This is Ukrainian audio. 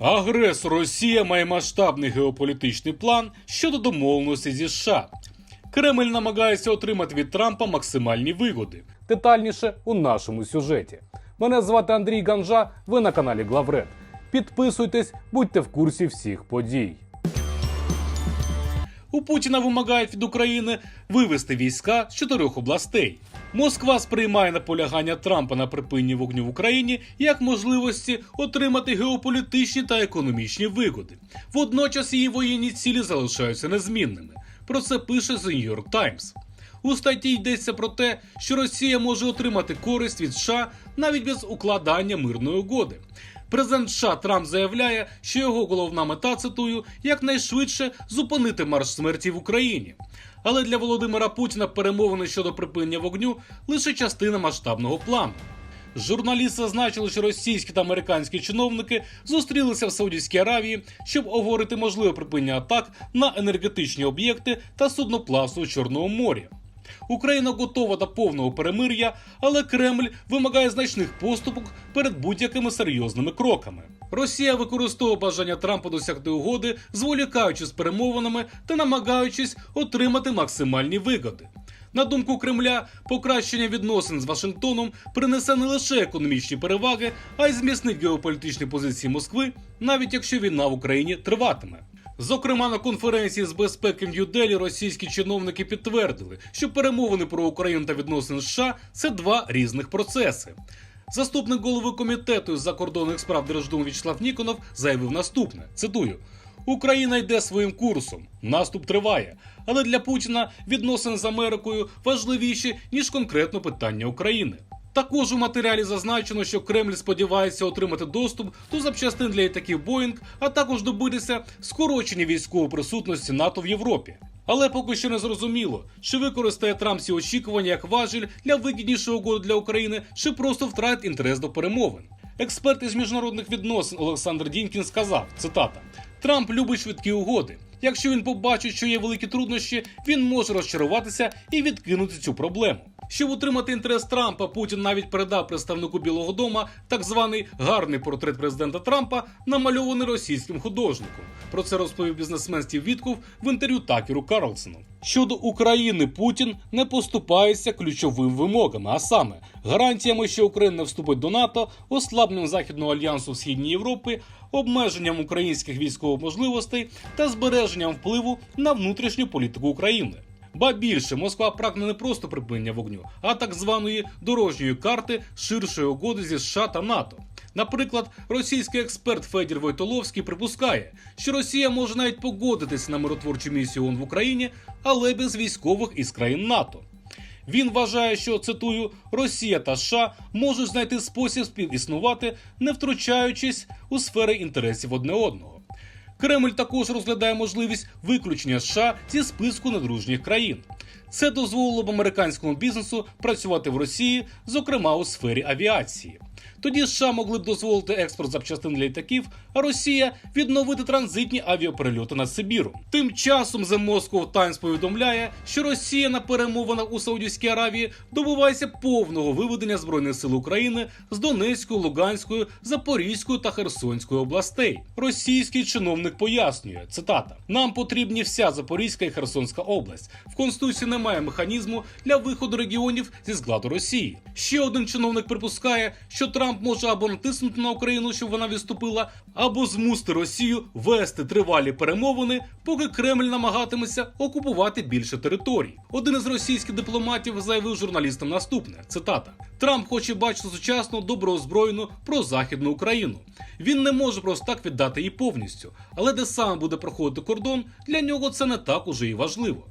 Агресор Росія має масштабний геополітичний план щодо домовленості зі США. Кремль намагається отримати від Трампа максимальні вигоди. Детальніше у нашому сюжеті. Мене звати Андрій Ганжа. Ви на каналі Главред. Підписуйтесь, будьте в курсі всіх подій. У Путіна вимагають від України вивести війська з чотирьох областей. Москва сприймає наполягання Трампа на припиненні вогню в Україні як можливості отримати геополітичні та економічні вигоди. Водночас її воєнні цілі залишаються незмінними. Про це пише The New York Times. У статті йдеться про те, що Росія може отримати користь від США навіть без укладання мирної угоди. Президент США Трамп заявляє, що його головна мета цитую якнайшвидше зупинити марш смерті в Україні. Але для Володимира Путіна перемовини щодо припинення вогню лише частина масштабного плану. Журналісти зазначили, що російські та американські чиновники зустрілися в Саудівській Аравії, щоб обговорити можливе припинення атак на енергетичні об'єкти та судноплавство у Чорному морі. Україна готова до повного перемир'я, але Кремль вимагає значних поступок перед будь-якими серйозними кроками. Росія використовує бажання Трампа досягти угоди, зволікаючи з перемовинами та намагаючись отримати максимальні вигоди. На думку Кремля, покращення відносин з Вашингтоном принесе не лише економічні переваги, а й зміцнить геополітичні позиції Москви, навіть якщо війна в Україні триватиме. Зокрема, на конференції з безпеки в Нью-Делі російські чиновники підтвердили, що перемовини про Україну та відносини США це два різних процеси. Заступник голови комітету з закордонних справ Держдуму В'ячеслав Ніконов заявив наступне: цитую. Україна йде своїм курсом, наступ триває, але для Путіна відносини з Америкою важливіші ніж конкретно питання України. Також у матеріалі зазначено, що Кремль сподівається отримати доступ до запчастин для літаків Боїнг, а також добитися скорочення військової присутності НАТО в Європі. Але поки що не зрозуміло, чи використає Трамп ці очікування як важіль для вигіднішої угоди для України, чи просто втратить інтерес до перемовин. Експерт із міжнародних відносин Олександр Дінкін сказав: цитата: Трамп любить швидкі угоди. Якщо він побачить, що є великі труднощі, він може розчаруватися і відкинути цю проблему. Щоб утримати інтерес Трампа, Путін навіть передав представнику Білого Дома так званий гарний портрет президента Трампа, намальований російським художником. Про це розповів бізнесмен Стів Вітков в інтерв'ю Такеру Карлсону. Щодо України, Путін не поступається ключовим вимогами, а саме гарантіями, що Україна вступить до НАТО, ослабленням західного альянсу східній Європі, обмеженням українських військових можливостей та збереженням впливу на внутрішню політику України. Ба більше Москва прагне не просто припинення вогню, а так званої дорожньої карти ширшої угоди зі США та НАТО. Наприклад, російський експерт Федір Войтоловський припускає, що Росія може навіть погодитися на миротворчу місію ООН в Україні, але без військових із країн НАТО. Він вважає, що цитую Росія та США можуть знайти спосіб співіснувати, не втручаючись у сфери інтересів одне одного. Кремль також розглядає можливість виключення США зі списку недружніх країн. Це дозволило б американському бізнесу працювати в Росії, зокрема у сфері авіації. Тоді США могли б дозволити експорт запчастин для літаків, а Росія відновити транзитні авіаперельоти над Сибіром. Тим часом The Moscow Times повідомляє, що Росія на перемовинах у Саудівській Аравії добувається повного виведення збройних сил України з Донецької, Луганської, Запорізької та Херсонської областей. Російський чиновник пояснює цитата: нам потрібні вся Запорізька і Херсонська область. В конституції немає механізму для виходу регіонів зі складу Росії. Ще один чиновник припускає, що Трамп може або натиснути на Україну, щоб вона відступила, або змусити Росію вести тривалі перемовини, поки Кремль намагатиметься окупувати більше територій. Один із російських дипломатів заявив журналістам наступне: цитата: Трамп хоче бачити сучасну доброозброєну прозахідну Україну. Він не може просто так віддати її повністю, але де саме буде проходити кордон, для нього це не так уже і важливо.